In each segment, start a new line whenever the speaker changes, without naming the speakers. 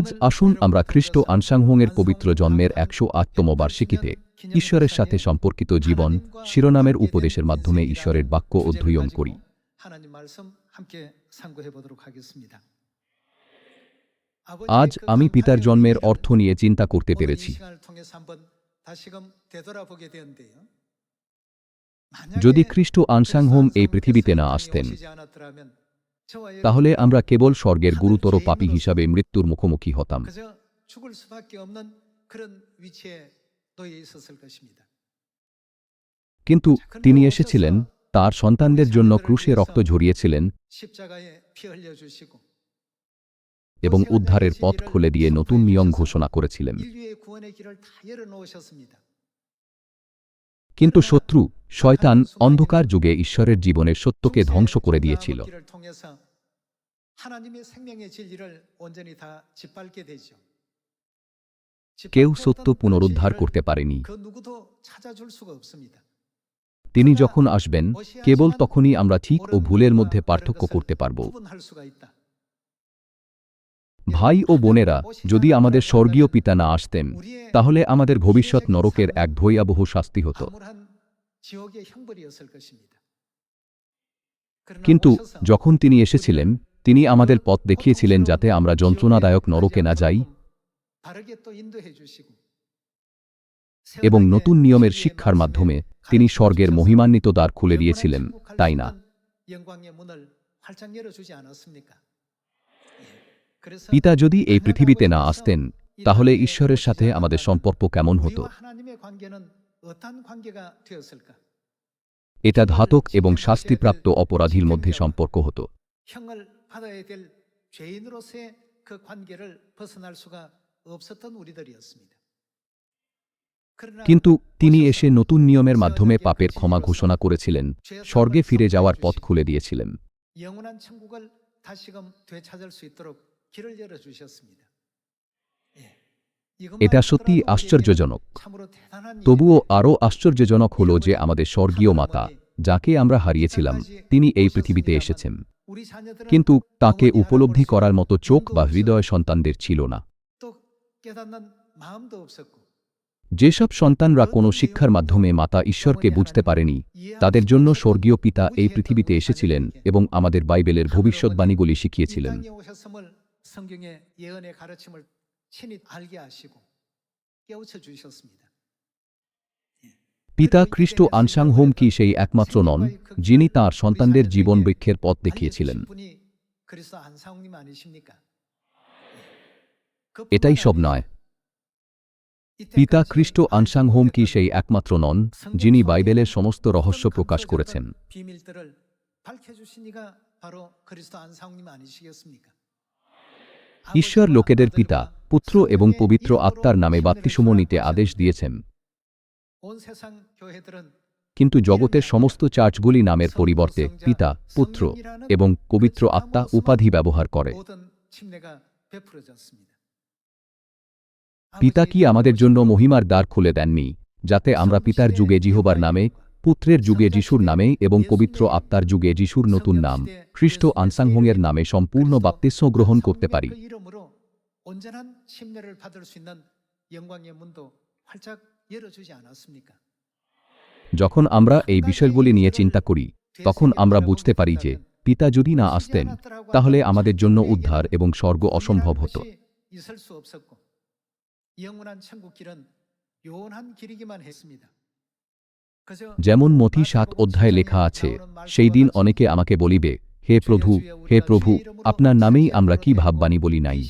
আজ আসুন আমরা খ্রিস্ট আনসাংহংয়ের পবিত্র জন্মের একশো আটতম বার্ষিকীতে ঈশ্বরের সাথে সম্পর্কিত জীবন, শিরোনামের উপদেশের মাধ্যমে ঈশ্বরের বাক্য অধ্যয়ন করি। আজ আমি পিতার জন্মের অর্থ নিয়ে চিন্তা করতে পেরেছি। যদি খ্রিস্ট আনসাংহোম এই পৃথিবীতে না আসতেন তাহলে আমরা কেবল স্বর্গের গুরুতর পাপি হিসাবে মৃত্যুর মুখোমুখি হতাম। কিন্তু তিনি এসেছিলেন তার সন্তানদের জন্য ক্রুশে রক্ত ঝরিয়েছিলেন এবং উদ্ধারের পথ খুলে দিয়ে নতুন নিয়ম ঘোষণা করেছিলেন। কিন্তু শত্রু শয়তান অন্ধকার যুগে ঈশ্বরের জীবনের সত্যকে ধ্বংস করে দিয়েছিল। কেউ সত্য পুনরুদ্ধার করতে পারেনি। তিনি যখন আসবেন কেবল তখনই আমরা ঠিক ও ভুলের মধ্যে পার্থক্য করতে পারব। ভাই ও বোনেরা, যদি আমাদের স্বর্গীয় পিতা না আসতেন, তাহলে আমাদের ভবিষ্যৎ নরকের এক ভয়াবহ শাস্তি হতো। কিন্তু যখন তিনি এসেছিলেন, তিনি আমাদের পথ দেখিয়েছিলেন যাতে আমরা যন্ত্রণাদায়ক নরকে না যাই এবং নতুন নিয়মের শিক্ষার মাধ্যমে তিনি স্বর্গের মহিমান্বিত দ্বার খুলে দিয়েছিলেন, তাই না? পিতা যদি এই পৃথিবীতে না আসতেন তাহলে ঈশ্বরের সাথে আমাদের সম্পর্ক কেমন হতো? এটা ধাতক এবং শাস্তিপ্রাপ্ত অপরাধীর মধ্যে সম্পর্ক হতো। কিন্তু তিনি এসে নতুন নিয়মের মাধ্যমে পাপের ক্ষমা ঘোষণা করেছিলেন স্বর্গে ফিরে যাওয়ার পথ খুলে দিয়েছিলেন। এটা সত্যি আশ্চর্যজনক। তবুও আরও আশ্চর্যজনক হল যে আমাদের স্বর্গীয় মাতা যাকে আমরা হারিয়েছিলাম তিনি এই পৃথিবীতে এসেছেন। কিন্তু তাকে উপলব্ধি করার মতো চোখ বা হৃদয় সন্তানদের ছিল না। যেসব সন্তানরা কোনো শিক্ষার মাধ্যমে মাতা ঈশ্বরকে বুঝতে পারেনি তাদের জন্য স্বর্গীয় পিতা এই পৃথিবীতে এসেছিলেন এবং আমাদের বাইবেলের ভবিষ্যৎবাণীগুলি শিখিয়েছিলেন।
성경의 예언의 가르침을 친히 알게 하시고 깨우쳐 주셨습니다.
পিতা খ্রিস্ট আনসাং হোম কি সেই একমাত্র নন যিনি তাঁর সন্তানদের জীবন বৃক্ষের পথ দেখিয়েছিলেন
알려주신 분이 그리스도 안상님 아니십니까?
এটাই সব নয় পিতা খ্রিস্ট আনসাং হোম কি সেই একমাত্র নন যিনি বাইবেলের সমস্ত রহস্য প্রকাশ করেছেন ঈশ্বর লোকেদের পিতা, পুত্র এবং পবিত্র আত্মার নামে বাত্তিসম নিতে আদেশ দিয়েছেন। কিন্তু জগতের সমস্ত চার্চগুলি নামের পরিবর্তে পিতা, পুত্র এবং পবিত্র আত্মা উপাধি ব্যবহার করে। পিতা কি আমাদের জন্য মহিমার দ্বার খুলে দেননি, যাতে আমরা পিতার যুগে জিহবার নামে পুত্রের যুগে যিশুর নামে এবং পবিত্র আত্মার যুগে যিশুর নতুন নাম খ্রিস্ট আনসাংহোংয়ের নামে সম্পূর্ণ বাপ্তিস্ম গ্রহণ করতে পারি
그 이름으로 온전한 침례를 받을 수 있는 영광의 문도 활짝 열어주지 않았습니까?
যখন আমরা এই বিষয়গুলি নিয়ে চিন্তা করি তখন আমরা বুঝতে পারি যে পিতা যদি না আসতেন তাহলে আমাদের জন্য উদ্ধার এবং স্বর্গ অসম্ভব হতো
것이 있을 수 없었고 영원한 천국 길은 요원한 길이기만 했습니다.
যেমন মতি সাত অধ্যায় লেখা আছে, সেই দিন অনেকে আমাকে বলিবে, হে প্রভু হে প্রভু, আপনার নামেই আমরা কি ভাববাণী বলি নাই?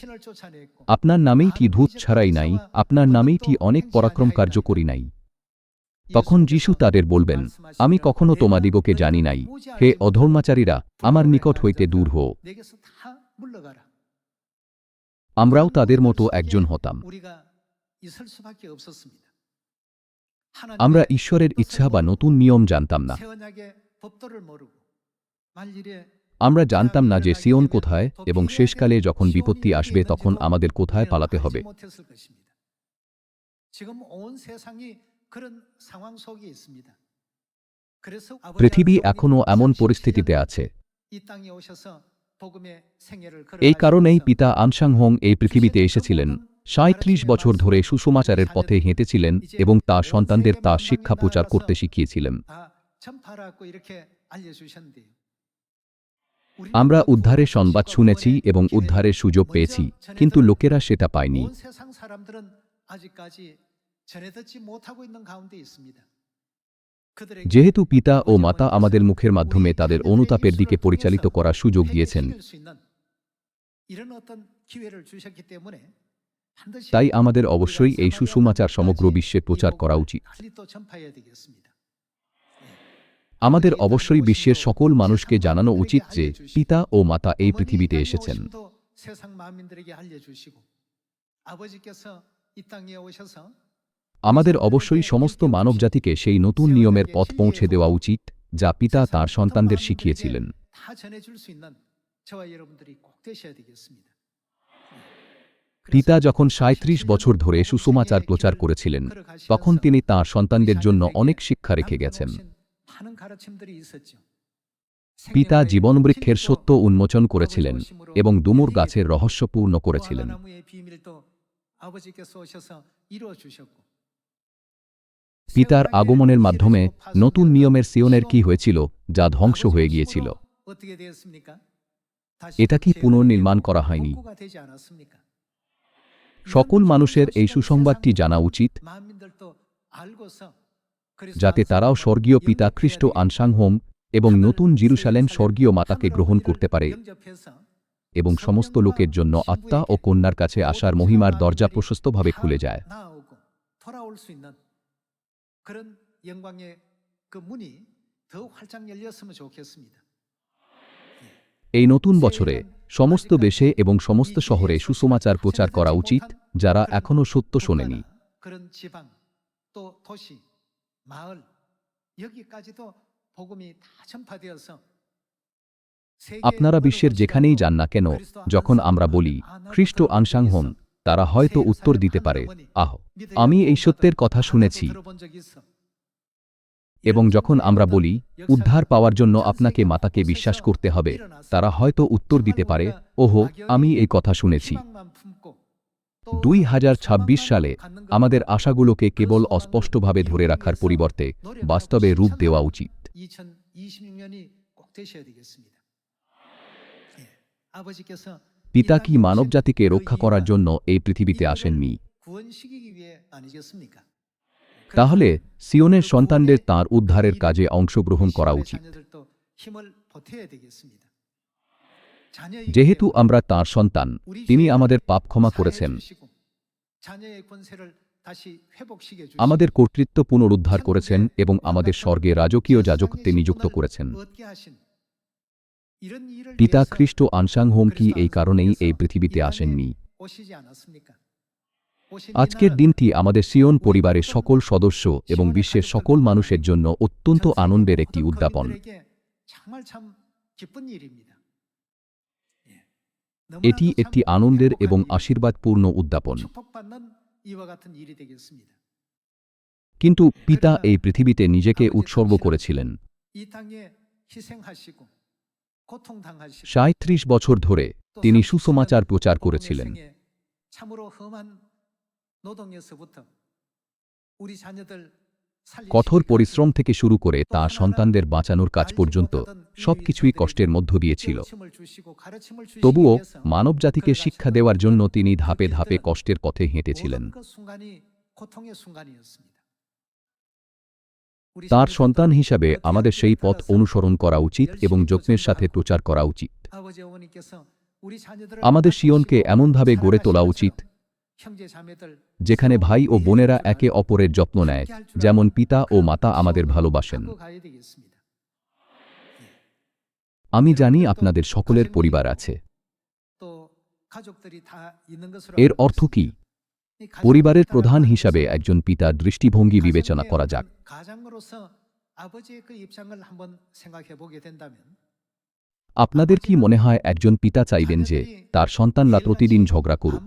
আপনার নামেই টি ধূত ছাড়াই নাই? আপনার নামেই টি অনেক পরাক্রম কার্য করি নাই? তখন যিশু তাদের বলবেন, আমি কখনো তোমাদিগকে জানি নাই। হে অধর্মাচারীরা, আমার নিকট হইতে দূর হো আমরাও তাদের মতো একজন হতাম। আমরা ঈশ্বরের ইচ্ছা বা নতুন নিয়ম জানতাম না। আমরা জানতাম না যে সিয়ন কোথায় এবং শেষকালে যখন বিপত্তি আসবে তখন আমাদের কোথায় পালাতে হবে? পৃথিবী এখনও এমন পরিস্থিতিতে আছে। এই কারণেই পিতা আনসাং হোং এই পৃথিবীতে এসেছিলেন। সাঁত্রিশ বছর ধরে সুষমাচারের পথে হেঁটেছিলেন এবং তা সন্তানদের তা শিক্ষা প্রচার করতে শিখিয়েছিলেন। আমরা উদ্ধারের সংবাদ শুনেছি এবং উদ্ধারের সুযোগ পেয়েছি, কিন্তু লোকেরা সেটা পায়নি। যেহেতু পিতা ও মাতা আমাদের মুখের মাধ্যমে তাদের অনুতাপের দিকে পরিচালিত করার সুযোগ দিয়েছেন তাই আমাদের অবশ্যই এই সুসমাচার সমগ্র বিশ্বে প্রচার করা উচিত। আমাদের অবশ্যই বিশ্বের সকল মানুষকে জানানো উচিত যে পিতা ও মাতা এই পৃথিবীতে এসেছেন। আমাদের অবশ্যই সমস্ত মানব জাতিকে সেই নতুন নিয়মের পথ পৌঁছে দেওয়া উচিত যা পিতা তার সন্তানদের শিখিয়েছিলেন। পিতা যখন সাঁত্রিশ বছর ধরে সুসমাচার প্রচার করেছিলেন, তখন তিনি তাঁর সন্তানদের জন্য অনেক শিক্ষা রেখে গেছেন। পিতা জীবনবৃক্ষের সত্য উন্মোচন করেছিলেন এবং ডুমুর গাছের রহস্যপূর্ণ করেছিলেন। পিতার আগমনের মাধ্যমে নতুন নিয়মের সিয়নের কি হয়েছিল, যা ধ্বংস হয়ে গিয়েছিল? এটা কি পুনর্নির্মাণ করা হয়নি? সকল মানুষের এই সুসংবাদটি জানা উচিত
만민들도 알고서
যাতে তারাও স্বর্গীয় পিতা খ্রিস্ট আনসাংহোম এবং নতুন জিরুসালেম স্বর্গীয় মাতাকে গ্রহণ করতে পারে এবং সমস্ত লোকের জন্য আত্মা ও কন্যার কাছে আসার মহিমার দরজা প্রশস্তভাবে খুলে যায়
나오고 돌아올 수 있는 그런 영광의 그 문이 더 활짝 열렸으면 좋겠습니다.
এই নতুন বছরে সমস্ত দেশে এবং সমস্ত শহরে সুসমাচার প্রচার করা উচিত, যারা এখনও সত্য শোনেনি। আপনারা বিশ্বের যেখানেই যান না কেন, যখন আমরা বলি, খ্রিস্ট আংসাং হন তারা হয়তো উত্তর দিতে পারে, আহ, আমি এই সত্যের কথা শুনেছি। এবং যখন আমরা বলি, উদ্ধার পাওয়ার জন্য আপনাকে মাতাকে বিশ্বাস করতে হবে, তারা হয়তো উত্তর দিতে পারে, ওহো, আমি এই কথা শুনেছি। দুই হাজার ছাব্বিশ সালে আমাদের আশাগুলোকে কেবল অস্পষ্টভাবে ধরে রাখার পরিবর্তে বাস্তবে রূপ দেওয়া উচিত। পিতা কি মানবজাতিকে রক্ষা করার জন্য এই পৃথিবীতে আসেননি? তাহলে সিওনের সন্তানদের তার উদ্ধারের কাজে অংশগ্রহণ করা উচিত। যেহেতু আমরা তার সন্তান, তিনি আমাদের পাপ ক্ষমা করেছেন। আমাদের কর্তৃত্ব পুনরুদ্ধার করেছেন এবং আমাদের স্বর্গে রাজকীয় যাজকত্বে নিযুক্ত করেছেন। পিতা খ্রিস্ট আনসাং হোম কি এই কারণেই এই পৃথিবীতে আসেননি? আজকের দিনটি আমাদের সিয়ন পরিবারের সকল সদস্য এবং বিশ্বের সকল মানুষের জন্য অত্যন্ত আনন্দের একটি উদ্যাপন। এটি একটি আনন্দের এবং আশীর্বাদপূর্ণ উদ্যাপন। কিন্তু পিতা এই পৃথিবীতে নিজেকে উৎসর্গ করেছিলেন। সাঁত্রিশ বছর ধরে তিনি সুসমাচার প্রচার করেছিলেন। কঠোর পরিশ্রম থেকে শুরু করে তা সন্তানদের বাঁচানোর কাজ পর্যন্ত সবকিছুই কষ্টের মধ্য দিয়ে ছিল তবুও মানবজাতিকে শিক্ষা দেওয়ার জন্য তিনি ধাপে ধাপে কষ্টের পথে হেঁটেছিলেন। তার সন্তান হিসাবে আমাদের সেই পথ অনুসরণ করা উচিত এবং যত্নের সাথে প্রচার করা উচিত। আমাদের সিয়নকে এমনভাবে গড়ে তোলা উচিত যেখানে ভাই ও বোনেরা একে অপরের যত্ন নেয় যেমন পিতা ও মাতা আমাদের ভালোবাসেন। আমি জানি আপনাদের সকলের পরিবার আছে। এর অর্থ কি? পরিবারের প্রধান হিসাবে একজন পিতার দৃষ্টিভঙ্গি বিবেচনা করা যাক। আপনাদের কি মনে হয় একজন পিতা চাইবেন যে তার সন্তানরা প্রতিদিন ঝগড়া করুক?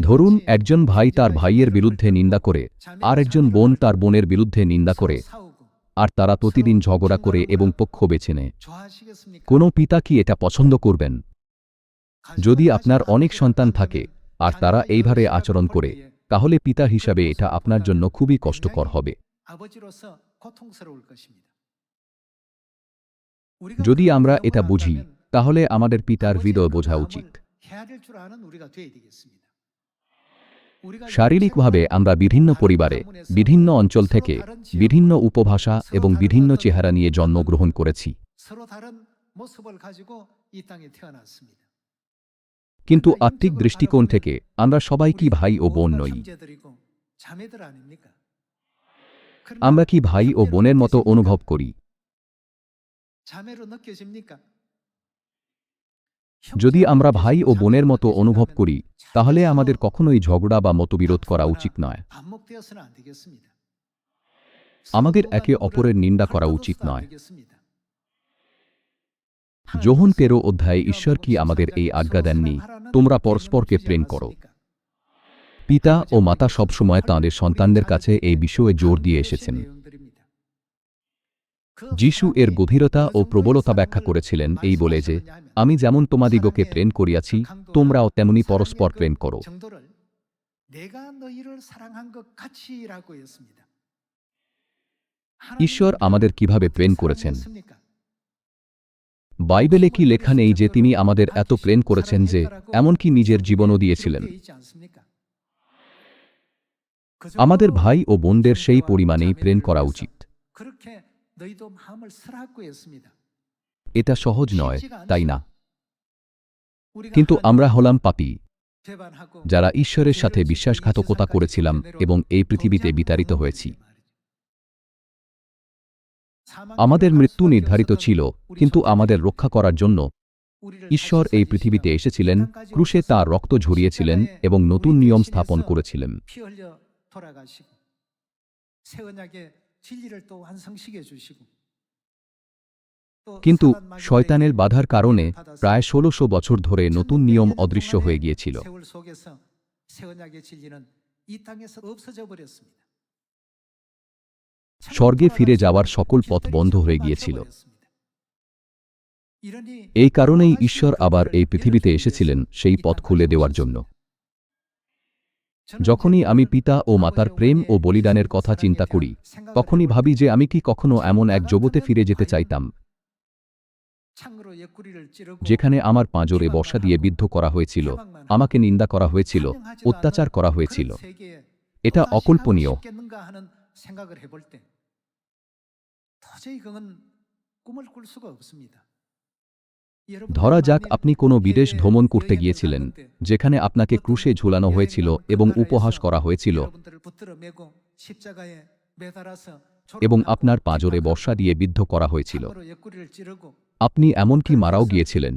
ধরুন একজন ভাই তার ভাইয়ের বিরুদ্ধে নিন্দা করে আর একজন বোন তার বোনের বিরুদ্ধে নিন্দা করে আর তারা প্রতিদিন ঝগড়া করে এবং পক্ষ বেছে নেয়। কোনো পিতা কি এটা পছন্দ করবেন? যদি আপনার অনেক সন্তান থাকে আর তারা এইভাবে আচরণ করে তাহলে পিতা হিসাবে এটা আপনার জন্য খুবই কষ্টকর হবে। যদি আমরা এটা বুঝি তাহলে আমাদের পিতার হৃদয় বোঝা উচিত। শারীরিকভাবে আমরা বিভিন্ন পরিবারে, বিভিন্ন অঞ্চল থেকে, বিভিন্ন উপভাষা এবং বিভিন্ন চেহারা নিয়ে জন্মগ্রহণ করেছি। কিন্তু আত্মিক দৃষ্টিকোণ থেকে আমরা সবাই কি ভাই ও বোন নই? আমরা কি ভাই ও বোনের মতো অনুভব করি? যদি আমরা ভাই ও বোনের মতো অনুভব করি, তাহলে আমাদের কখনোই ঝগড়া বা মতবিরোধ করা উচিত নয়। আমাদের একে অপরের নিন্দা করা উচিত নয়। যোহন তেরো অধ্যায়ে, ঈশ্বর কি আমাদের এই আজ্ঞা দেননি? তোমরা পরস্পরকে প্রেম করো। পিতা ও মাতা সবসময় তাঁদের সন্তানদের কাছে এই বিষয়ে জোর দিয়ে এসেছেন। যিশু এর গভীরতা ও প্রবলতা ব্যাখ্যা করেছিলেন এই বলে যে, আমি যেমন তোমাদিগকে প্রেম করিয়াছি, তোমরাও তেমনি পরস্পর প্রেম করো। ঈশ্বর আমাদের কীভাবে প্রেম করেছেন? বাইবেলে কি লেখা নেই যে তিনি আমাদের এত প্রেম করেছেন যে, এমনকি নিজের জীবনও দিয়েছিলেন? আমাদের ভাই ও বোনদের সেই পরিমাণেই প্রেম করা উচিত। এটা সহজ নয় তাই না? কিন্তু আমরা হলাম পাপি যারা ঈশ্বরের সাথে বিশ্বাসঘাতকতা করেছিলাম এবং এই পৃথিবীতে বিতাড়িত হয়েছি। আমাদের মৃত্যু নির্ধারিত ছিল কিন্তু আমাদের রক্ষা করার জন্য ঈশ্বর এই পৃথিবীতে এসেছিলেন ক্রুশে তার রক্ত ঝরিয়েছিলেন এবং নতুন নিয়ম স্থাপন করেছিলেন। কিন্তু শয়তানের বাধার কারণে প্রায় ষোলোশো বছর ধরে নতুন নিয়ম অদৃশ্য হয়ে গিয়েছিল। স্বর্গে ফিরে যাওয়ার সকল পথ বন্ধ হয়ে গিয়েছিল। এই কারণেই ঈশ্বর আবার এই পৃথিবীতে এসেছিলেন সেই পথ খুলে দেওয়ার জন্য। যখনই আমি পিতা ও মাতার প্রেম ও বলিদানের কথা চিন্তা করি তখনই ভাবি যে আমি কি কখনো এমন এক জগতে ফিরে যেতে চাইতাম যেখানে আমার পাঁজরে বসা দিয়ে বিদ্ধ করা হয়েছিল আমাকে নিন্দা করা হয়েছিল অত্যাচার করা হয়েছিল এটা অকল্পনীয়
생각을 해볼 때 도저히 그건 꿈을 꿀 수가 없습니다.
ধরা যাক আপনি কোনো বিদেশ ভ্রমণ করতে গিয়েছিলেন, যেখানে আপনাকে ক্রুশে ঝুলানো হয়েছিল এবং উপহাস করা হয়েছিল। এবং আপনার পাঁজরে বর্ষা দিয়ে বিদ্ধ করা হয়েছিল। আপনি এমনকি মারাও গিয়েছিলেন।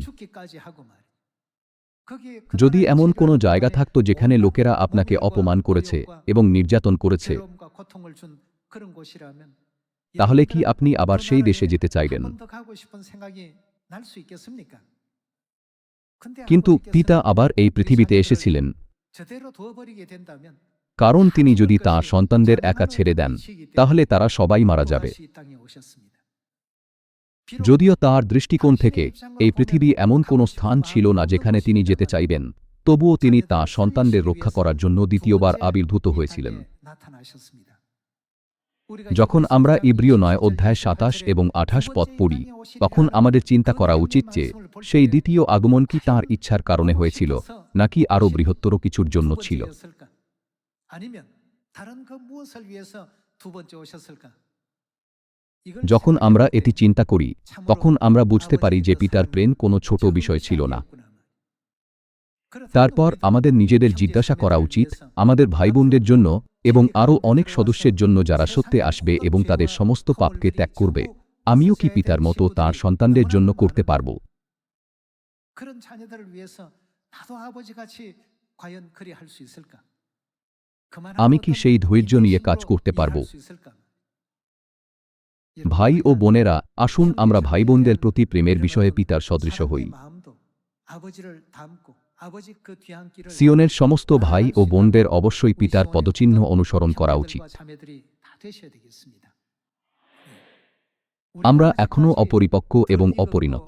যদি এমন কোনো জায়গা থাকত যেখানে লোকেরা আপনাকে অপমান করেছে এবং নির্যাতন করেছে, তাহলে কি আপনি আবার সেই দেশে যেতে চাইবেন? কিন্তু পিতা আবার এই পৃথিবীতে এসেছিলেন। কারণ তিনি যদি তাঁর সন্তানদের একা ছেড়ে দেন তাহলে তারা সবাই মারা যাবে। যদিও তার দৃষ্টিকোণ থেকে এই পৃথিবী এমন কোনো স্থান ছিল না যেখানে তিনি যেতে চাইবেন। তবুও তিনি তাঁর সন্তানদের রক্ষা করার জন্য দ্বিতীয়বার আবির্ভূত হয়েছিলেন। যখন আমরা ইব্রিয় নয় অধ্যায় সাতাশ এবং আঠাশ পদ পড়ি, তখন আমাদের চিন্তা করা উচিত যে সেই দ্বিতীয় আগমন কি তাঁর ইচ্ছার কারণে হয়েছিল, নাকি আরও বৃহত্তর কিছুর জন্য ছিল। যখন আমরা এটি চিন্তা করি, তখন আমরা বুঝতে পারি যে পিতার প্রেম কোনো ছোট বিষয় ছিল না। তারপর আমাদের নিজেদের জিজ্ঞাসা করা উচিত, আমাদের ভাই বোনদের জন্য এবং আরও অনেক সদস্যের জন্য যারা সত্যে আসবে এবং তাদের সমস্ত পাপকে ত্যাগ করবে আমিও কি পিতার মতো তার সন্তানদের জন্য করতে পারব? আমি কি সেই ধৈর্য নিয়ে কাজ করতে পারব? ভাই ও বোনেরা আসুন আমরা ভাই বোনদের প্রতি প্রেমের বিষয়ে পিতার সদৃশ হই। সিয়নের সমস্ত ভাই ও বোনদের অবশ্যই পিতার পদচিহ্ন অনুসরণ করা উচিত। আমরা এখনও অপরিপক্ক এবং অপরিণত।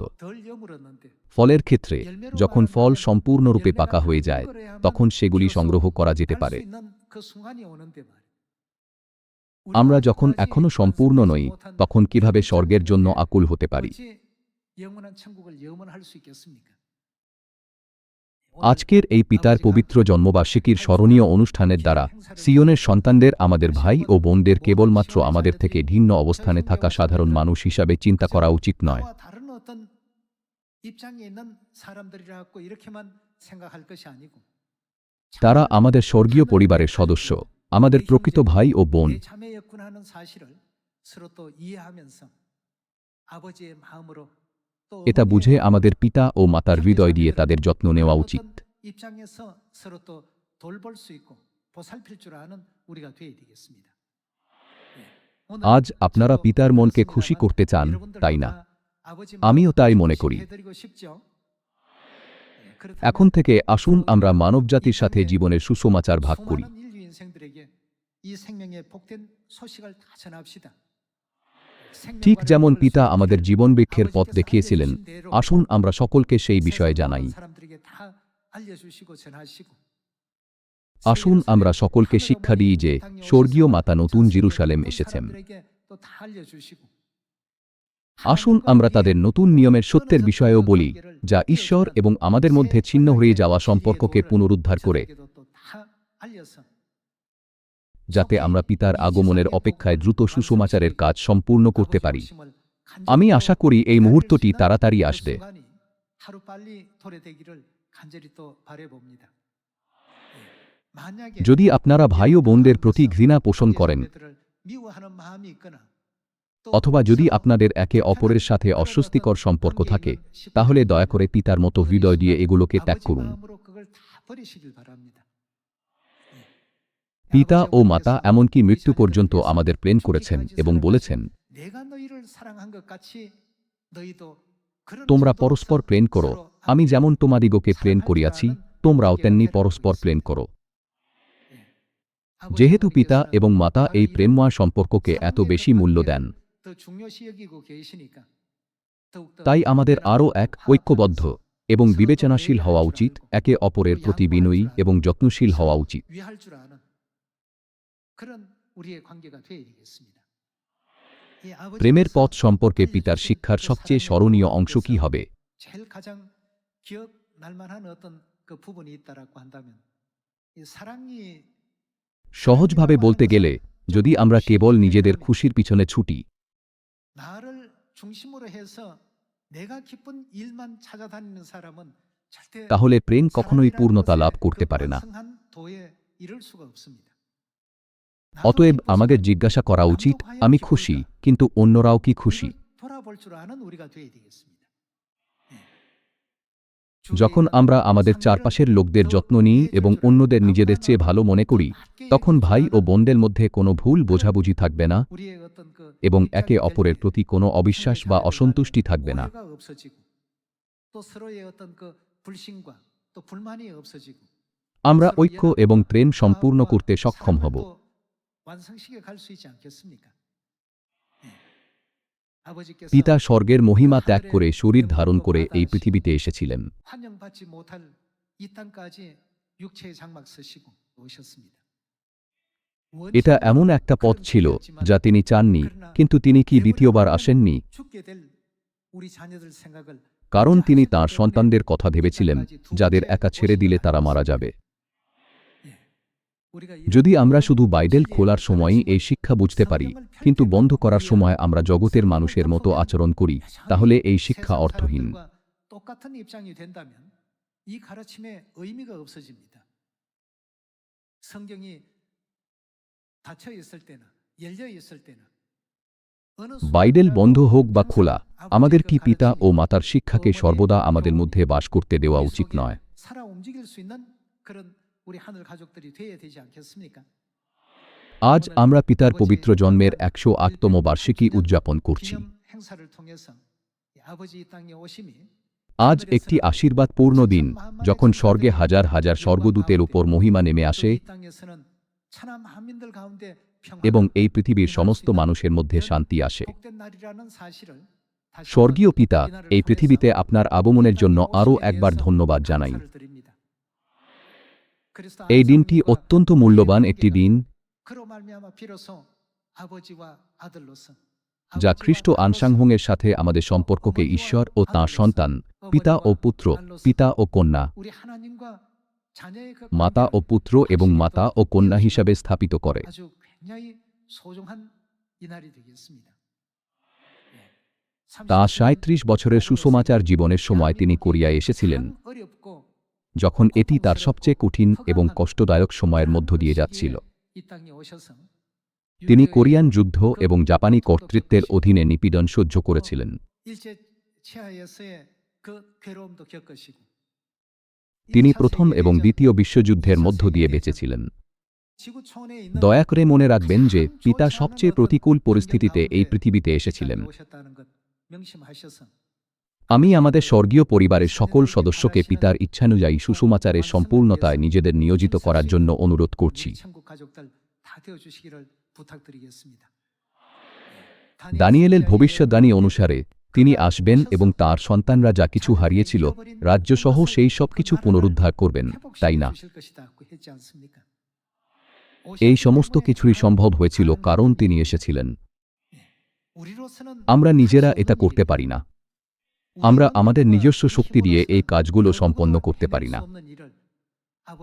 ফলের ক্ষেত্রে যখন ফল সম্পূর্ণরূপে পাকা হয়ে যায় তখন সেগুলি সংগ্রহ করা যেতে পারে। আমরা যখন এখনও সম্পূর্ণ নই তখন কীভাবে স্বর্গের জন্য আকুল হতে পারি? আজকের এই পিতার পবিত্র জন্মবার্ষিকীর স্মরণীয় অনুষ্ঠানের দ্বারা সিয়নের সন্তানদের আমাদের ভাই ও বোনদের কেবলমাত্র আমাদের থেকে ভিন্ন অবস্থানে থাকা সাধারণ মানুষ হিসাবে চিন্তা করা উচিত নয়
저와 다른 어떤 입장에 있는 사람들이라고 이렇게만 생각할 것이 아니고
তারা আমাদের স্বর্গীয় পরিবারের সদস্য আমাদের প্রকৃত ভাই ও বোন
내 자매였구나 하는 사실을 서로 또 이해하면서 아버지의 마음으로 또
এটা বুঝে আমাদের পিতা ও মাতার হৃদয় দিয়ে তাদের যত্ন নেওয়া উচিত
어떤 입장에서 서로 또 돌볼 수 있고 보살필 줄 아는 우리가 되어야 되겠습니다. 예. 오늘
আজ আপনারা
저도
পিতার মনকে
그렇습니다만
খুশি করতে চান
여러분들과
তাই না
아버지
আমিও
마음을
তাই মনে করি
খুশি 해드리고 싶죠? 예, 그렇다면
এখন থেকে আসুন আমরা মানবজাতির সাথে জীবনের সুসমাচার ভাগ করি
수많은 인류 인생들에게 이 생명의 복된 소식을 다 전합시다.
ঠিক যেমন পিতা আমাদের জীবন বৃক্ষের পথ দেখিয়েছিলেন, আসুন আমরা সকলকে সেই বিষয়ে জানাই। আসুন আমরা সকলকে শিক্ষা দিই যে স্বর্গীয় মাতা নতুন জিরুসালেম এসেছেন। আসুন আমরা তাদের নতুন নিয়মের সত্যের বিষয়েও বলি, যা ঈশ্বর এবং আমাদের মধ্যে ছিন্ন হয়ে যাওয়া সম্পর্ককে পুনরুদ্ধার করে। যাতে আমরা পিতার আগমনের অপেক্ষায় দ্রুত সুসমাচারের কাজ সম্পূর্ণ করতে পারি। আমি আশা করি এই মুহূর্তটি তাড়াতাড়ি আসবে। যদি আপনারা ভাই ও বোনদের প্রতি ঘৃণা পোষণ করেন, অথবা যদি আপনাদের একে অপরের সাথে অস্বস্তিকর সম্পর্ক থাকে, তাহলে দয়া করে পিতার মতো হৃদয় দিয়ে এগুলোকে ত্যাগ করুন। পিতা ও মাতা এমনকি মৃত্যু পর্যন্ত আমাদের প্লেন করেছেন এবং বলেছেন, তোমরা পরস্পর প্লেন করো, আমি যেমন তোমাদিগকে প্লেন করিয়াছি, তোমরাও তেমনি পরস্পর প্লেন করো। যেহেতু পিতা এবং মাতা এই প্রেমময় সম্পর্ককে এত বেশি মূল্য দেন, তাই আমাদের আরও এক ঐক্যবদ্ধ এবং বিবেচনাশীল হওয়া উচিত, একে অপরের প্রতি বিনয়ী এবং যত্নশীল হওয়া উচিত। প্রেমের পথ সম্পর্কে পিতার শিক্ষার সবচেয়ে স্মরণীয় অংশ কি হবে? সহজভাবে বলতে গেলে যদি আমরা কেবল নিজেদের খুশির পিছনে ছুটি তাহলে প্রেম কখনোই পূর্ণতা লাভ করতে পারে না। অতএব আমাদের জিজ্ঞাসা করা উচিত, আমি খুশি, কিন্তু অন্যরাও কি খুশি? যখন আমরা আমাদের চারপাশের লোকদের যত্ন নিই এবং অন্যদের নিজেদের চেয়ে ভালো মনে করি, তখন ভাই ও বোনদের মধ্যে কোনো ভুল বোঝাবুঝি থাকবে না এবং একে অপরের প্রতি কোনো অবিশ্বাস বা অসন্তুষ্টি থাকবে না। আমরা ঐক্য এবং প্রেম সম্পূর্ণ করতে সক্ষম হব।
완성시켜 갈 수 있지 않겠습니까? 예. 아버지께서
পিতা স্বর্গের মহিমা ত্যাগ করে শরীর ধারণ করে এই পৃথিবীতে এসেছিলেন
환영받지 못할 이 땅까지 육체의 장막 서시고 오셨습니다.
এটা এমন একটা পথ ছিল যা তিনি চাননি কিন্তু তিনি কি দ্বিতীয়বার আসেননি
죽게 될 우리 자녀들 생각을
কারণ তিনি তার সন্তানদের কথা ভেবেছিলেন যাদের একা ছেড়ে দিলে তারা মারা যাবে
우리가
যদি আমরা শুধু বাইডেল খোলার সময়ই এই শিক্ষা বুঝতে পারি, কিন্তু বন্ধ করার সময় আমরা জগতের মানুষের মতো আচরণ করি, তাহলে এই শিক্ষা অর্থহীন।
বাইডেল
বন্ধ হোক বা খোলা, আমাদের কি পিতা ও মাতার শিক্ষাকে সর্বদা আমাদের মধ্যে বাস করতে দেওয়া উচিত নয়। আজ আমরা পিতার পবিত্র জন্মের একশো আটতম বার্ষিকী উদযাপন করছি আজ একটি আশীর্বাদপূর্ণ দিন যখন স্বর্গে হাজার হাজার স্বর্গদূতের উপর মহিমা নেমে আসে এবং এই পৃথিবীর সমস্ত মানুষের মধ্যে শান্তি আসে স্বর্গীয় পিতা এই পৃথিবীতে আপনার আগমনের জন্য আরও একবার ধন্যবাদ জানাই এই দিনটি অত্যন্ত মূল্যবান একটি দিন যা খ্রিস্ট আনসাংহংয়ের সাথে আমাদের সম্পর্ককে ঈশ্বর ও তাঁর সন্তান, পিতা ও পুত্র, পিতা ও কন্যা, মাতা ও পুত্র এবং মাতা ও কন্যা হিসাবে স্থাপিত করে। তা সাঁত্রিশ বছরের সুসমাচার জীবনের সময় তিনি করিয়া এসেছিলেন। যখন এটি তার সবচেয়ে কঠিন এবং কষ্টদায়ক সময়ের মধ্য দিয়ে যাচ্ছিল। তিনি কোরিয়ান যুদ্ধ এবং জাপানি কর্তৃত্বের অধীনে নিপীড়ন সহ্য করেছিলেন। তিনি প্রথম এবং দ্বিতীয় বিশ্বযুদ্ধের মধ্য দিয়ে বেঁচেছিলেন। দয়া করে মনে রাখবেন যে পিতা সবচেয়ে প্রতিকূল পরিস্থিতিতে এই পৃথিবীতে এসেছিলেন। আমি আমাদের স্বর্গীয় পরিবারের সকল সদস্যকে পিতার ইচ্ছানুযায়ী সুষমাচারের সম্পূর্ণতায় নিজেদের নিয়োজিত করার জন্য অনুরোধ করছি। দানিয়েলের ভবিষ্যদ্বাণী অনুসারে তিনি আসবেন এবং তার সন্তানরা যা কিছু হারিয়েছিল রাজ্যসহ সেই সব কিছু পুনরুদ্ধার করবেন, তাই না? এই সমস্ত কিছুই সম্ভব হয়েছিল কারণ তিনি এসেছিলেন। আমরা নিজেরা এটা করতে পারি না। আমরা আমাদের নিজস্ব শক্তি দিয়ে এই কাজগুলো সম্পন্ন করতে পারি না।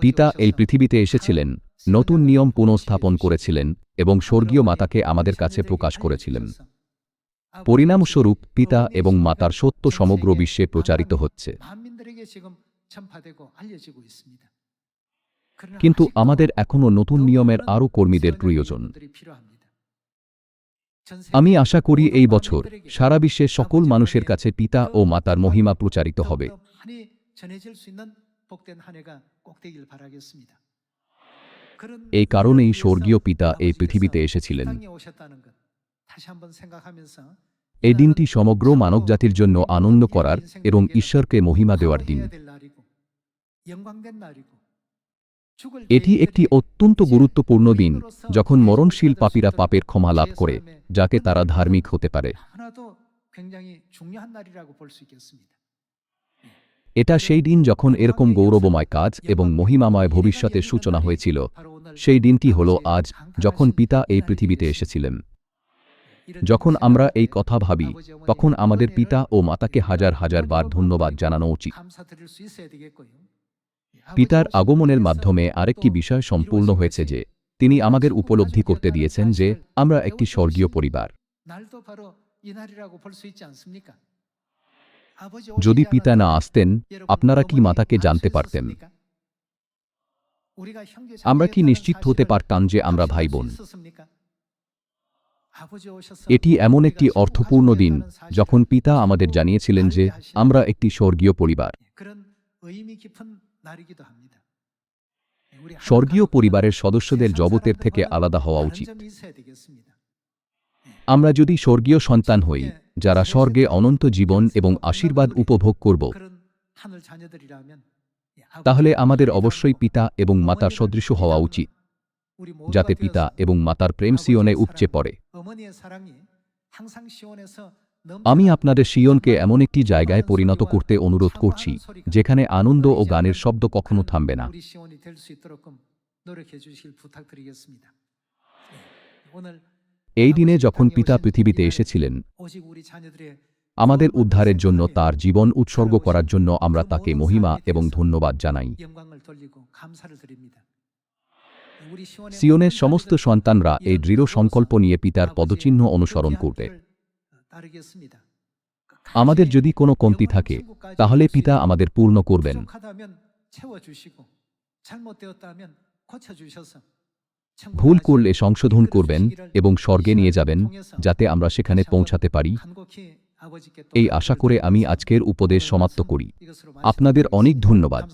পিতা এই পৃথিবীতে এসেছিলেন, নতুন নিয়ম পুনঃস্থাপন করেছিলেন এবং স্বর্গীয় মাতাকে আমাদের কাছে প্রকাশ করেছিলেন। পরিণামস্বরূপ পিতা এবং মাতার সত্য সমগ্র বিশ্বে প্রচারিত হচ্ছে। কিন্তু আমাদের এখনও নতুন নিয়মের আরও কর্মীদের প্রয়োজন। আমি আশা করি এই বছর সারা বিশ্বের সকল মানুষের কাছে পিতা ও মাতার মহিমা প্রচারিত হবে। এই কারণেই স্বর্গীয় পিতা এই পৃথিবীতে এসেছিলেন। এই দিনটি সমগ্র মানবজাতির জন্য আনন্দ করার এবং ঈশ্বরকে মহিমা দেওয়ার দিন। এটি একটি অত্যন্ত গুরুত্বপূর্ণ দিন যখন মরণশীল পাপীরা পাপের ক্ষমা লাভ করে যাকে তারা ধার্মিক হতে পারে। এটা সেই দিন যখন এরকম গৌরবময় কাজ এবং মহিমাময় ভবিষ্যতের সূচনা হয়েছিল সেই দিনটি হল আজ যখন পিতা এই পৃথিবীতে এসেছিলেন। যখন আমরা এই কথা ভাবি তখন আমাদের পিতা ও মাতাকে হাজার হাজার বার ধন্যবাদ জানানো উচিত। পিতার আগমনের মাধ্যমে আরেকটি বিষয় সম্পূর্ণ হয়েছে যে, তিনি আমাদের উপলব্ধি করতে দিয়েছেন যে, আমরা একটি স্বর্গীয় পরিবার। যদি পিতা না আসতেন, আপনারা কি মাতাকে জানতে পারতেন? আমরা কি নিশ্চিত হতে পারতাম যে আমরা ভাই বোন এটি এমন একটি অর্থপূর্ণ দিন, যখন পিতা আমাদের জানিয়েছিলেন যে, আমরা একটি স্বর্গীয় পরিবার। স্বর্গীয় পরিবারের সদস্যদের জগতের থেকে আলাদা হওয়া উচিত। আমরা যদি স্বর্গীয় সন্তান হই যারা স্বর্গে অনন্ত জীবন এবং আশীর্বাদ উপভোগ করব। তাহলে আমাদের অবশ্যই পিতা এবং মাতার সদৃশ হওয়া উচিত যাতে পিতা এবং মাতার প্রেম সিয়নে উপচে পড়ে। আমি আপনাদের সিয়নকে এমন একটি জায়গায় পরিণত করতে অনুরোধ করছি, যেখানে আনন্দ ও গানের শব্দ কখনো থামবে না। এই দিনে যখন পিতা পৃথিবীতে এসেছিলেন, আমাদের উদ্ধারের জন্য তার জীবন উৎসর্গ করার জন্য আমরা তাকে মহিমা এবং ধন্যবাদ জানাই। সিয়নের সমস্ত সন্তানরা এই দৃঢ় সংকল্প নিয়ে পিতার পদচিহ্ন অনুসরণ করবে। আমাদের যদি কোনো কমতি থাকে তাহলে পিতা আমাদের পূর্ণ করবেন। ভুল করলে সংশোধন করবেন এবং স্বর্গে নিয়ে যাবেন যাতে আমরা সেখানে পৌঁছাতে পারি। এই আশা করে আমি আজকের উপদেশ সমাপ্ত করি। আপনাদের অনেক ধন্যবাদ।